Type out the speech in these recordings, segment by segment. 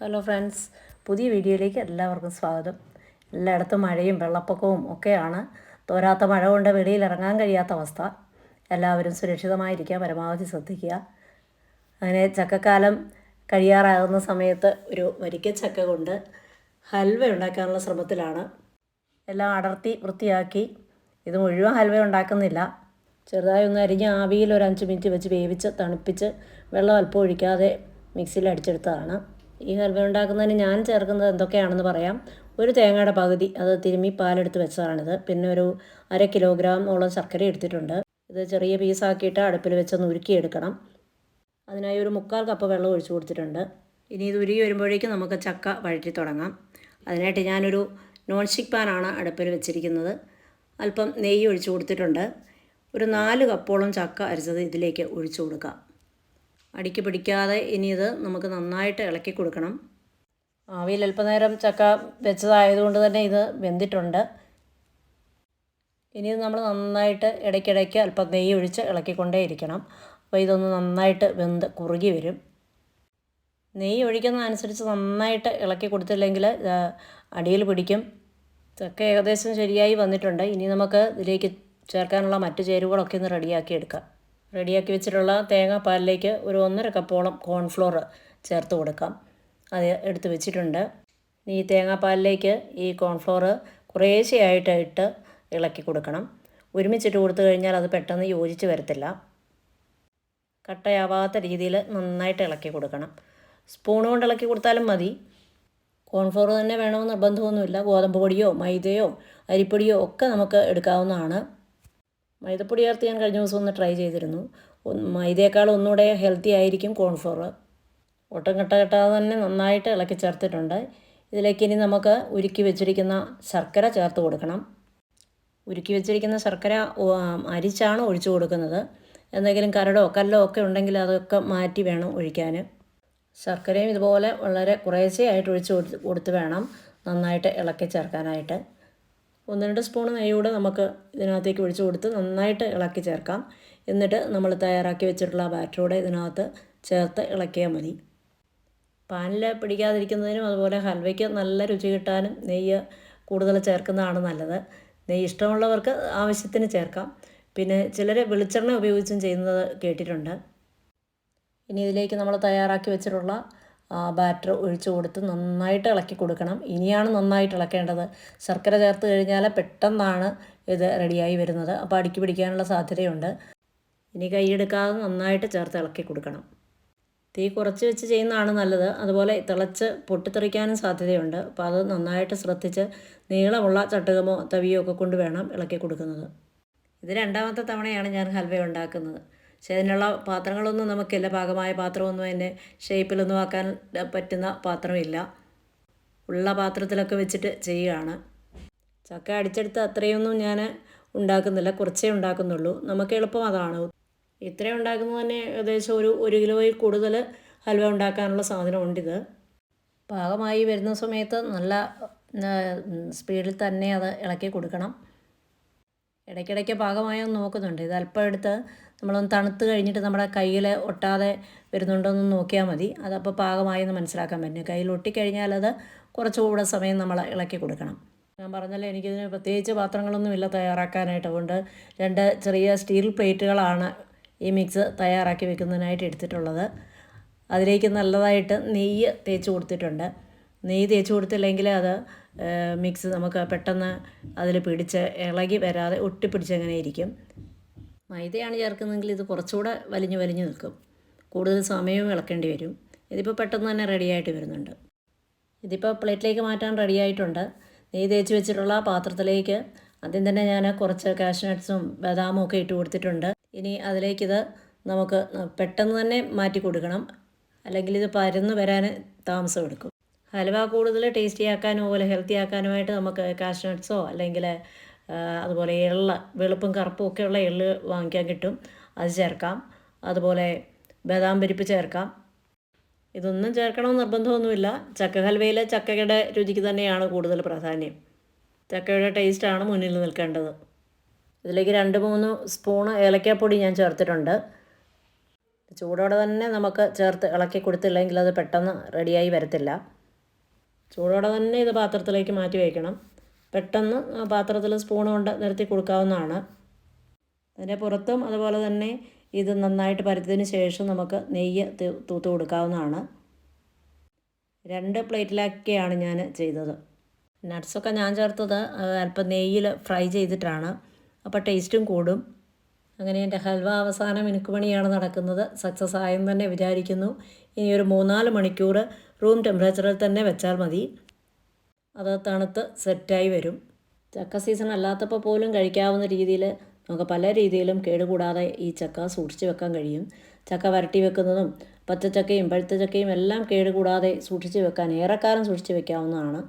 Hello friends പുതിയ വീഡിയോയിലേക്ക് എല്ലാവർക്കും സ്വാഗതം. എല്ലായിടത്തും മഴയും വെള്ളപ്പൊക്കവും ഒക്കെയാണ്. തോരാത്ത മഴ കൊണ്ട് വെളിയിൽ ഇറങ്ങാൻ കഴിയാത്ത അവസ്ഥ. എല്ലാവരും സുരക്ഷിതമായിരിക്കുക പരമാവധി ശ്രദ്ധിക്കുക. അങ്ങനെ ചക്കക്കാലം കഴിയാറാകുന്ന സമയത്ത് ഒരു വരിക്ക ചക്ക കൊണ്ട് ഹൽവ ഉണ്ടാക്കാനുള്ള ശ്രമത്തിലാണ്. എല്ലാം അടർത്തി വൃത്തിയാക്കി. ഇത് മുഴുവൻ ഹൽവ ഉണ്ടാക്കുന്നില്ല. ചെറുതായി ഒന്ന് അരിഞ്ഞ് ആവിയിൽ ഒരു അഞ്ച് മിനിറ്റ് വെച്ച് വേവിച്ച് തണുപ്പിച്ച് വെള്ളം അല്പം ഒഴിക്കാതെ മിക്സിയിൽ അടിച്ചെടുത്തതാണ്. ഈ ഹൽവ ഉണ്ടാക്കുന്നതിന് ഞാൻ ചേർക്കുന്നത് എന്തൊക്കെയാണെന്ന് പറയാം. ഒരു തേങ്ങയുടെ പകുതി അത് തിരുമ്മി പാലെടുത്ത് വെച്ചതാണിത്. പിന്നെ ഒരു അര കിലോഗ്രാമോളം ശർക്കര എടുത്തിട്ടുണ്ട്. ഇത് ചെറിയ പീസാക്കിയിട്ട് അടുപ്പിൽ വെച്ചൊന്ന് ഉരുക്കിയെടുക്കണം. അതിനായി ഒരു മുക്കാൽ കപ്പ് വെള്ളം ഒഴിച്ചു കൊടുത്തിട്ടുണ്ട്. ഇനി ഇത് ഉരുകി വരുമ്പോഴേക്കും നമുക്ക് ചക്ക വഴറ്റി തുടങ്ങാം. അതിനായിട്ട് ഞാനൊരു നോൺ സ്റ്റിക്ക് പാനാണ് അടുപ്പിൽ വെച്ചിരിക്കുന്നത്. അല്പം നെയ്യ് ഒഴിച്ചു കൊടുത്തിട്ടുണ്ട്. ഒരു നാല് കപ്പോളം ചക്ക അരച്ചത് ഇതിലേക്ക് ഒഴിച്ചു കൊടുക്കാം. അടിക്ക് പിടിക്കാതെ ഇനി ഇത് നമുക്ക് നന്നായിട്ട് ഇളക്കി കൊടുക്കണം. ആവിയിൽ അല്പനേരം ചക്ക വെച്ചതായതുകൊണ്ട് തന്നെ ഇത് വെന്തിട്ടുണ്ട്. ഇനി ഇത് നമ്മൾ നന്നായിട്ട് ഇടയ്ക്കിടയ്ക്ക് അല്പം നെയ്യ് ഒഴിച്ച് ഇളക്കിക്കൊണ്ടേ ഇരിക്കണം. അപ്പോൾ ഇതൊന്ന് നന്നായിട്ട് വെന്ത് കുറുകി വരും. നെയ്യ് ഒഴിക്കുന്നതനുസരിച്ച് നന്നായിട്ട് ഇളക്കി കൊടുത്തില്ലെങ്കിൽ അടിയിൽ പിടിക്കും. ചക്ക ഏകദേശം ശരിയായി വന്നിട്ടുണ്ട്. ഇനി നമുക്ക് ഇതിലേക്ക് ചേർക്കാനുള്ള മറ്റു ചേരുവകളൊക്കെ ഒന്ന് റെഡിയാക്കി എടുക്കാം. റെഡിയാക്കി വെച്ചിട്ടുള്ള തേങ്ങാപ്പാലിലേക്ക് ഒരു ഒന്നര കപ്പോളം കോൺഫ്ലോർ ചേർത്ത് കൊടുക്കാം. അത് എടുത്ത് വെച്ചിട്ടുണ്ട്. ഈ തേങ്ങാപ്പാലിലേക്ക് ഈ കോൺഫ്ലോർ കുറേശ്ശെയായിട്ട് ഇട്ട് ഇളക്കി കൊടുക്കണം. ഒരുമിച്ചിട്ട് കൊടുത്തു കഴിഞ്ഞാൽ അത് പെട്ടെന്ന് യോജിച്ച് വരത്തില്ല. കട്ടയാവാത്ത രീതിയിൽ നന്നായിട്ട് ഇളക്കി കൊടുക്കണം. സ്പൂൺ കൊണ്ട് ഇളക്കി കൊടുത്താലും മതി. കോൺഫ്ലോർ തന്നെ വേണമെന്ന് നിർബന്ധമൊന്നുമില്ല. ഗോതമ്പ് പൊടിയോ മൈദയോ അരിപ്പൊടിയോ ഒക്കെ നമുക്ക് എടുക്കാവുന്നതാണ്. മൈദപ്പൊടി ചേർത്ത് ഞാൻ കഴിഞ്ഞ ദിവസം ഒന്ന് ട്രൈ ചെയ്തിരുന്നു. മൈദയേക്കാൾ ഒന്നുകൂടെ ഹെൽത്തി ആയിരിക്കും കോൺഫ്ലോർ ഒട്ടും കട്ട കെട്ടാതെ തന്നെ നന്നായിട്ട് ഇളക്കി ചേർത്തിട്ടുണ്ട്. ഇതിലേക്ക് ഇനി നമുക്ക് ഉരുക്കി വെച്ചിരിക്കുന്ന ശർക്കര ചേർത്ത് കൊടുക്കണം. ഉരുക്കി വെച്ചിരിക്കുന്ന ശർക്കര അരിച്ചാണ് ഒഴിച്ചു കൊടുക്കുന്നത്. എന്തെങ്കിലും കരടോ കല്ലോ ഒക്കെ ഉണ്ടെങ്കിൽ അതൊക്കെ മാറ്റി വേണം ഒഴിക്കാൻ. ശർക്കരയും ഇതുപോലെ വളരെ കുറേശ്ശെയായിട്ട് ഒഴിച്ച് കൊടുത്ത് വേണം നന്നായിട്ട് ഇളക്കി ചേർക്കാനായിട്ട്. ഒന്ന് രണ്ട് സ്പൂൺ നെയ്യൂടെ നമുക്ക് ഇതിനകത്തേക്ക് ഒഴിച്ചു കൊടുത്ത് നന്നായിട്ട് ഇളക്കി ചേർക്കാം. എന്നിട്ട് നമ്മൾ തയ്യാറാക്കി വെച്ചിട്ടുള്ള ബാറ്ററൂടെ ഇതിനകത്ത് ചേർത്ത് ഇളക്കിയാൽ മതി. പാനിൽ പിടിക്കാതിരിക്കുന്നതിനും അതുപോലെ ഹൽവയ്ക്ക് നല്ല രുചി കിട്ടാനും നെയ്യ് കൂടുതൽ ചേർക്കുന്നതാണ് നല്ലത്. നെയ്യ് ഇഷ്ടമുള്ളവർക്ക് ആവശ്യത്തിന് ചേർക്കാം. പിന്നെ ചിലർ വെളിച്ചെണ്ണ ഉപയോഗിച്ചും ചെയ്യുന്നത് കേട്ടിട്ടുണ്ട്. ഇനി ഇതിലേക്ക് നമ്മൾ തയ്യാറാക്കി വെച്ചിട്ടുള്ള ബാറ്റർ ഒഴിച്ചു കൊടുത്ത് നന്നായിട്ട് ഇളക്കി കൊടുക്കണം. ഇനിയാണ് നന്നായിട്ട് ഇളക്കേണ്ടത്. ശർക്കര ചേർത്ത് കഴിഞ്ഞാൽ പെട്ടെന്നാണ് ഇത് റെഡിയായി വരുന്നത്. അപ്പോൾ അടുക്കി പിടിക്കാനുള്ള സാധ്യതയുണ്ട്. ഇനി കൈയെടുക്കാതെ നന്നായിട്ട് ചേർത്ത് ഇളക്കി കൊടുക്കണം. തീ കുറച്ച് വെച്ച് ചെയ്യുന്നതാണ് നല്ലത്. അതുപോലെ തിളച്ച് പൊട്ടിത്തെറിക്കാനും സാധ്യതയുണ്ട്. അപ്പോൾ അത് നന്നായിട്ട് ശ്രദ്ധിച്ച് നീളമുള്ള ചട്ടുകമോ തവിയോ ഒക്കെ കൊണ്ട് വേണം ഇളക്കി കൊടുക്കുന്നത്. ഇത് രണ്ടാമത്തെ തവണയാണ് ഞാൻ ഹൽവ ഉണ്ടാക്കുന്നത്. പക്ഷേ അതിനുള്ള പാത്രങ്ങളൊന്നും നമുക്കില്ല. പാകമായ പാത്രമൊന്നും അതിന്റെ ഷേപ്പിലൊന്നും ആക്കാൻ പറ്റുന്ന പാത്രമില്ല. ഉള്ള പാത്രത്തിലൊക്കെ വെച്ചിട്ട് ചെയ്യുകയാണ്. ചക്ക അടിച്ചെടുത്ത് അത്രയൊന്നും ഞാൻ ഉണ്ടാക്കുന്നില്ല. കുറച്ചേ ഉണ്ടാക്കുന്നുള്ളൂ. നമുക്ക് എളുപ്പം അതാണ്. ഇത്രയും ഉണ്ടാക്കുന്നത് തന്നെ ഏകദേശം ഒരു ഒരു കിലോയിൽ കൂടുതൽ ഹൽവ ഉണ്ടാക്കാനുള്ള സാധനമുണ്ടിത്. പാകമായി വരുന്ന സമയത്ത് നല്ല സ്പീഡിൽ തന്നെ അത് ഇളക്കി കൊടുക്കണം. ഇടയ്ക്കിടയ്ക്ക് പാകമായി നോക്കുന്നുണ്ട്. ഇത് അല്പം എടുത്ത് നമ്മളൊന്ന് തണുത്ത് കഴിഞ്ഞിട്ട് നമ്മുടെ കയ്യിൽ ഒട്ടാതെ വരുന്നുണ്ടോ എന്ന് നോക്കിയാൽ മതി. അതപ്പോൾ പാകമായി എന്ന് മനസ്സിലാക്കാൻ പറ്റും. കയ്യിൽ ഒട്ടിക്കഴിഞ്ഞാൽ അത് കുറച്ചുകൂടെ സമയം നമ്മൾ ഇളക്കി കൊടുക്കണം. ഞാൻ പറഞ്ഞല്ലോ എനിക്കിതിന് പ്രത്യേകിച്ച് പാത്രങ്ങളൊന്നുമില്ല തയ്യാറാക്കാനായിട്ട്. അതുകൊണ്ട് രണ്ട് ചെറിയ സ്റ്റീൽ പ്ലേറ്റുകളാണ് ഈ മിക്സ് തയ്യാറാക്കി വെക്കുന്നതിനായിട്ട് എടുത്തിട്ടുള്ളത്. അതിലേക്ക് നല്ലതായിട്ട് നെയ്യ് തേച്ച് കൊടുത്തിട്ടുണ്ട്. നെയ്യ് തേച്ച് കൊടുത്തില്ലെങ്കിൽ അത് മിക്സ് നമുക്ക് പെട്ടെന്ന് അതിൽ പിടിച്ച് ഇളകി വരാതെ ഒട്ടിപ്പിടിച്ചങ്ങനെ ഇരിക്കും. മൈദയാണ് ചേർക്കുന്നതെങ്കിൽ ഇത് കുറച്ചുകൂടെ വലിഞ്ഞു വലിഞ്ഞു നിൽക്കും. കൂടുതൽ സമയവും ഇളക്കേണ്ടി വരും. ഇതിപ്പോൾ പെട്ടെന്ന് തന്നെ റെഡിയായിട്ട് വരുന്നുണ്ട്. ഇതിപ്പോൾ പ്ലേറ്റിലേക്ക് മാറ്റാൻ റെഡിയായിട്ടുണ്ട് നെയ്യ് തേച്ച് വെച്ചിട്ടുള്ള പാത്രത്തിലേക്ക് ആദ്യം തന്നെ ഞാൻ കുറച്ച് കാഷ്നട്ട്സും ബദാമും ഒക്കെ ഇട്ട് കൊടുത്തിട്ടുണ്ട്. ഇനി അതിലേക്കിത് നമുക്ക് പെട്ടെന്ന് തന്നെ മാറ്റി കൊടുക്കണം. അല്ലെങ്കിൽ ഇത് പരന്ന് വരാൻ താമസം എടുക്കും. ഹൽവ കൂടുതൽ ടേസ്റ്റി ആക്കാനോ അതുപോലെ ഹെൽത്തി ആക്കാനുമായിട്ട് നമുക്ക് കാഷ്നട്ട്സോ അല്ലെങ്കിൽ അതുപോലെ എള്ള് വെളുപ്പും കറുപ്പും ഒക്കെയുള്ള എള്ള് വാങ്ങിക്കാൻ കിട്ടും. അത് ചേർക്കാം. അതുപോലെ ബദാം പരിപ്പ് ചേർക്കാം. ഇതൊന്നും ചേർക്കണമെന്ന് നിർബന്ധമൊന്നുമില്ല. ചക്ക ഹൽവയിൽ ചക്കയുടെ രുചിക്ക് തന്നെയാണ് കൂടുതൽ പ്രാധാന്യം. ചക്കയുടെ ടേസ്റ്റാണ് മുന്നിൽ നിൽക്കേണ്ടത്. ഇതിലേക്ക് രണ്ട് മൂന്ന് സ്പൂണ് ഏലക്കാപ്പൊടി ഞാൻ ചേർത്തിട്ടുണ്ട്. ചൂടോടെ തന്നെ നമുക്ക് ചേർത്ത് ഇളക്കി കൊടുത്തില്ലെങ്കിൽ അത് പെട്ടെന്ന് റെഡിയായി വരത്തില്ല. ചൂടോടെ തന്നെ ഇത് പാത്രത്തിലേക്ക് മാറ്റി വയ്ക്കണം. പെട്ടെന്ന് ആ പാത്രത്തിൽ സ്പൂൺ കൊണ്ട് നിരത്തി കൊടുക്കാവുന്നതാണ്. അതിന്റെ പുറത്തും അതുപോലെ തന്നെ ഇത് നന്നായിട്ട് പരത്തിയതിന് ശേഷം നമുക്ക് നെയ്യ് തൂത്ത് കൊടുക്കാവുന്നതാണ്. രണ്ട് പ്ലേറ്റിലാക്കിയാണ് ഞാൻ ചെയ്തത്. നട്ട്സൊക്കെ ഞാൻ ചേർത്തത് അല്പം നെയ്യിൽ ഫ്രൈ ചെയ്തിട്ടാണ്. അപ്പോൾ ടേസ്റ്റും കൂടും. അങ്ങനെ എന്റെ ഹൽവ എനിക്ക് മിനുക്കുമണിയാണ് നടക്കുന്നത്. സക്സസ് ആയെന്ന് തന്നെ വിചാരിക്കുന്നു. ഇനി ഒരു മൂന്നാൽ മണിക്കൂർ റൂം ടെമ്പറേച്ചറിൽ തന്നെ വെച്ചാൽ മതി. അത് തണുത്ത് സെറ്റായി വരും. ചക്ക സീസൺ അല്ലാത്തപ്പോൾ പോലും കഴിക്കാവുന്ന രീതിയിൽ നമുക്ക് പല രീതിയിലും കേടുകൂടാതെ ഈ ചക്ക സൂക്ഷിച്ച് വെക്കാൻ കഴിയും. ചക്ക വരട്ടി വെക്കുന്നതും പച്ചച്ചക്കയും പഴുത്ത ചക്കയും എല്ലാം കേടുകൂടാതെ സൂക്ഷിച്ച് വെക്കാൻ ഏറെക്കാലം സൂക്ഷിച്ച് വെക്കാവുന്നതാണ്.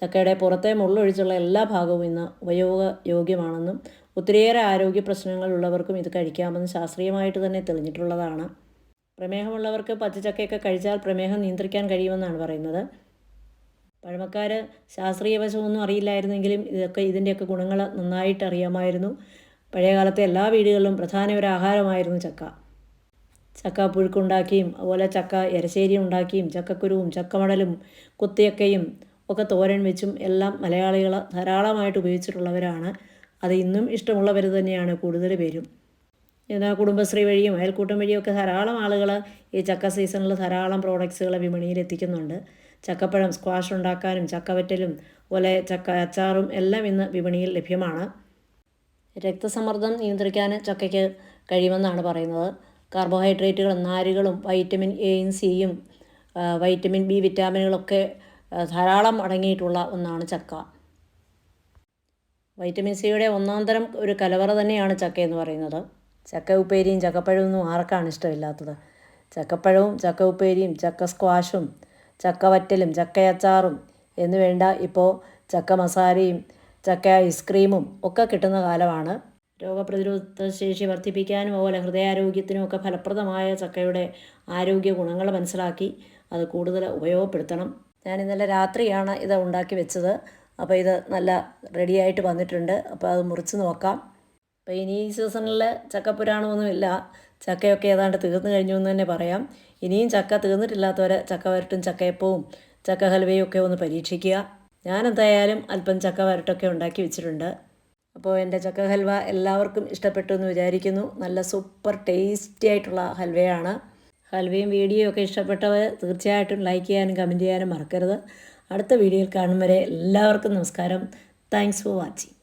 ചക്കയുടെ പുറത്തെ മുള്ളൊഴിച്ചുള്ള എല്ലാ ഭാഗവും ഇന്ന് ഉപയോഗയോഗ്യമാണെന്നും ഒത്തിരിയേറെ ആരോഗ്യ പ്രശ്നങ്ങളുള്ളവർക്കും ഇത് കഴിക്കാമെന്ന് ശാസ്ത്രീയമായിട്ട് തന്നെ തെളിഞ്ഞിട്ടുള്ളതാണ്. പ്രമേഹമുള്ളവർക്ക് പച്ചച്ചക്കയൊക്കെ കഴിച്ചാൽ പ്രമേഹം നിയന്ത്രിക്കാൻ കഴിയുമെന്നാണ് പറയുന്നത്. പഴമക്കാർ ശാസ്ത്രീയ വശമൊന്നും അറിയില്ലായിരുന്നെങ്കിലും ഇതൊക്കെ ഇതിന്റെയൊക്കെ ഗുണങ്ങൾ നന്നായിട്ട് അറിയാമായിരുന്നു. പഴയ കാലത്തെ എല്ലാ വീടുകളിലും പ്രധാന ഒരു ആഹാരമായിരുന്നു ചക്ക. ചക്ക പുഴുക്കുണ്ടാക്കിയും അതുപോലെ ചക്ക എരശ്ശേരി ഉണ്ടാക്കിയും ചക്കക്കുരുവും ചക്കമടലും കുത്തിയക്കയും ഒക്കെ തോരൻ വെച്ചും എല്ലാം മലയാളികൾ ധാരാളമായിട്ട് ഉപയോഗിച്ചിട്ടുള്ളവരാണ്. അത് ഇന്നും ഇഷ്ടമുള്ളവർ തന്നെയാണ് കൂടുതൽ പേരും. എന്നാൽ കുടുംബശ്രീ വഴിയും അയൽക്കൂട്ടം വഴിയും ഒക്കെ ധാരാളം ആളുകൾ ഈ ചക്ക സീസണിൽ ധാരാളം പ്രോഡക്ട്സുകൾ വിപണിയിൽ എത്തിക്കുന്നുണ്ട് ചക്കപ്പഴം സ്ക്വാഷ് ഉണ്ടാക്കാനും ചക്കവറ്റലും പോലെ ചക്ക അച്ചാറും എല്ലാം ഇന്ന് വിപണിയിൽ ലഭ്യമാണ്. രക്തസമ്മർദ്ദം നിയന്ത്രിക്കാൻ ചക്കയ്ക്ക് കഴിയുമെന്നാണ് പറയുന്നത്. കാർബോഹൈഡ്രേറ്റുകളും നാരുകളും വൈറ്റമിൻ എയും സിയും വൈറ്റമിൻ ബി വിറ്റാമിനുകളൊക്കെ ധാരാളം അടങ്ങിയിട്ടുള്ള ഒന്നാണ് ചക്ക. വൈറ്റമിൻ സിയുടെ ഒന്നാം തരം ഒരു കലവറ തന്നെയാണ് ചക്ക എന്ന് പറയുന്നത്. ചക്ക ഉപ്പേരിയും ചക്കപ്പഴവും ഒന്നും ആർക്കാണ് ഇഷ്ടമില്ലാത്തത്? ചക്കപ്പഴവും ചക്ക ഉപ്പേരിയും ചക്ക സ്ക്വാഷും ചക്ക വറ്റലും ചക്കയച്ചാറും എന്ന് വേണ്ട ഇപ്പോൾ ചക്ക മസാലയും ചക്ക ഐസ്ക്രീമും ഒക്കെ കിട്ടുന്ന കാലമാണ്. രോഗപ്രതിരോധ ശേഷി വർദ്ധിപ്പിക്കാനും അതുപോലെ ഹൃദയാരോഗ്യത്തിനും ഒക്കെ ഫലപ്രദമായ ചക്കയുടെ ആരോഗ്യ ഗുണങ്ങൾ മനസ്സിലാക്കി അത് കൂടുതൽ ഉപയോഗപ്പെടുത്തണം. ഞാൻ ഇന്നലെ രാത്രിയാണ് ഇത് ഉണ്ടാക്കി വെച്ചത്. അപ്പോൾ ഇത് നല്ല റെഡിയായിട്ട് വന്നിട്ടുണ്ട്. അപ്പോൾ അത് മുറിച്ച് നോക്കാം. അപ്പോൾ ഇനി ഈ സീസണിൽ ചക്കപ്പുരാണമൊന്നുമില്ല. ചക്കയൊക്കെ ഏതാണ്ട് തീർന്നു കഴിഞ്ഞു എന്ന് തന്നെ പറയാം. ഇനിയും ചക്ക തീർന്നിട്ടില്ലാത്തവരെ ചക്ക വരട്ടും ചക്കയപ്പവും ചക്ക ഹൽവയും ഒക്കെ ഒന്ന് പരീക്ഷിക്കുക. ഞാൻ എന്തായാലും അല്പം ചക്ക വരട്ടൊക്കെ ഉണ്ടാക്കി വെച്ചിട്ടുണ്ട്. അപ്പോൾ എന്റെ ചക്ക ഹൽവ എല്ലാവർക്കും ഇഷ്ടപ്പെട്ടു എന്ന് വിചാരിക്കുന്നു. നല്ല സൂപ്പർ ടേസ്റ്റി ആയിട്ടുള്ള ഹൽവയാണ്. ഹൽവയും വീഡിയോ ഒക്കെ ഇഷ്ടപ്പെട്ടവർ തീർച്ചയായിട്ടും ലൈക്ക് ചെയ്യാനും കമന്റ് ചെയ്യാനും മറക്കരുത്. അടുത്ത വീഡിയോയിൽ കാണും വരെ എല്ലാവർക്കും നമസ്കാരം. Thanks for watching